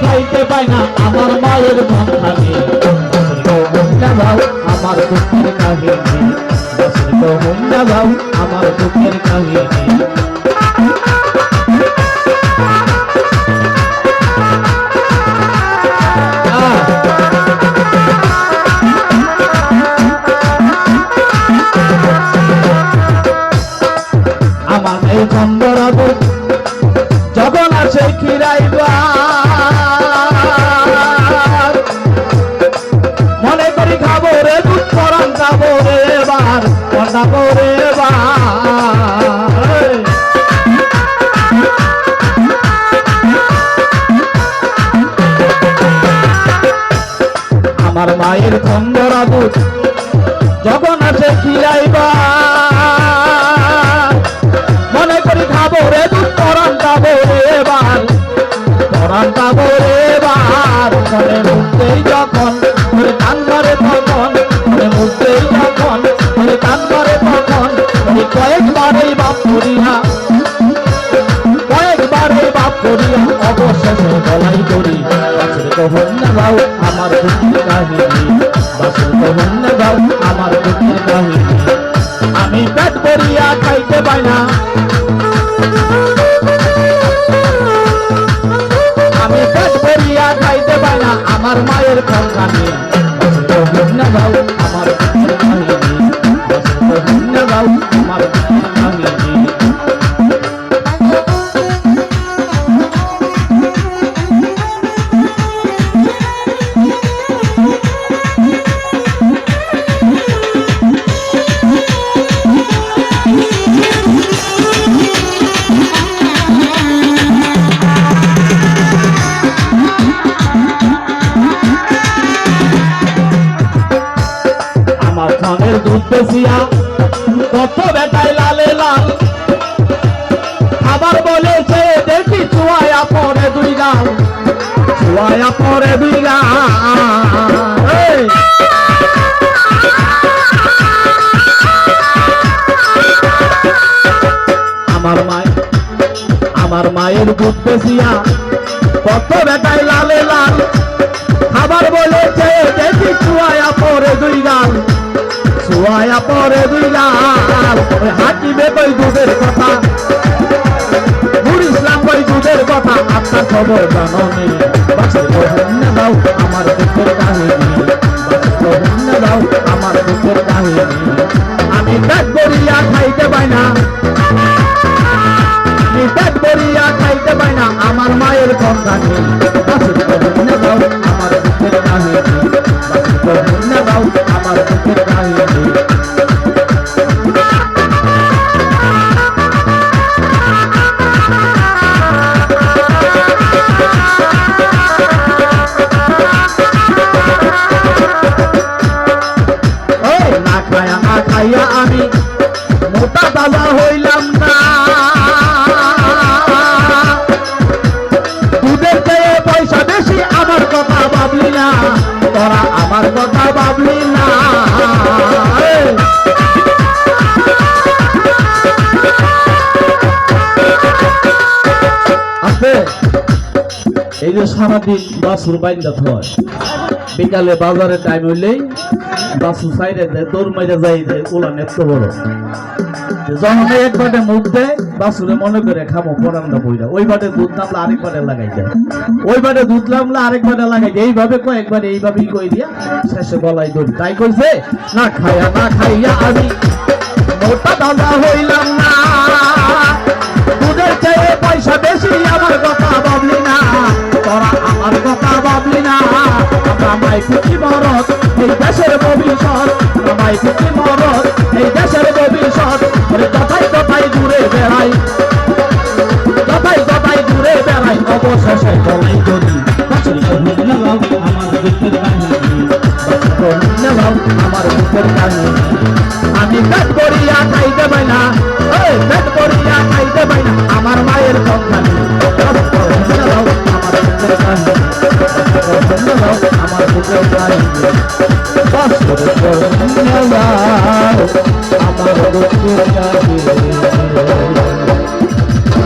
খাইতে পাই না আমার মায়ের আমার দুঃখের কাহিনী। আমার দুঃখের কাহিনী। আমার এই খিরাইবা আমার মায়ের চন্দ্রাবু যখন আসে খিরাইবা আমার দুঃখের কাহিনী বাসুর কহন না আমার দুঃখের কাহিনী। আমি পেট করিয়া খাইতে পাই না। আমি পেট ভরিয়া খাইতে পাই না আমার মায়ের আমার কাহিনী গাও আমার কাহিনী। বেশিয়া কত বেটায় লালে লাল। আবার বলেছে দেখি চুয়ায়া পরে দুই গাল। চুয়ায়া পরে দুই আমার মায়, আমার মায়ের দুধ বেশিয়া কত বেটায় লালে লাল। চুয়ায়া পরে ওই হাঁটিবে কই দুধের কথা? ইসলাম কই দুধের কথা? আপনার খবর জাননি বাসের কহিন দাও আমার দুঃখের কাহিনী। কহিন দাও আমার দুঃখের কাহিনী। আমি পেট করিয়া খাইতে পাই না। আমি পেট করিয়া খাইতে পাই না আমার মায়ের কঙ্কানি বাসের কহিন দাও আমার কথা ভাবলি না এই! যে সারাদিন বাসুর বাইন্দা বিকালে বাজারে টাইম হইলেই দুধ নামলে আরেক বাটে লাগাই যায় ওই বাটে দুধ নামলে আরেক বাটে লাগাই যায় এইভাবে কয়েকবার এইভাবেই কই দিয়া, শেষে গলায় দড়ি। তাই কইছে, না খাইয়া না খাইয়া আমি মোটা দাদা হইলাম না। আমরা মাই মরদ এই দেশের ভবিষ্যৎ। ওরে কথাই কথাই ঘুরে বেড়াই। কথাই কথাই ঘুরে বেড়াই। অবশেষে কহিন লাগাও আমার দুঃখের কাহিনী। বাসুর কহিন লাগাও আমার দুঃখের কাহিনী। আমি পেট বাসর আমার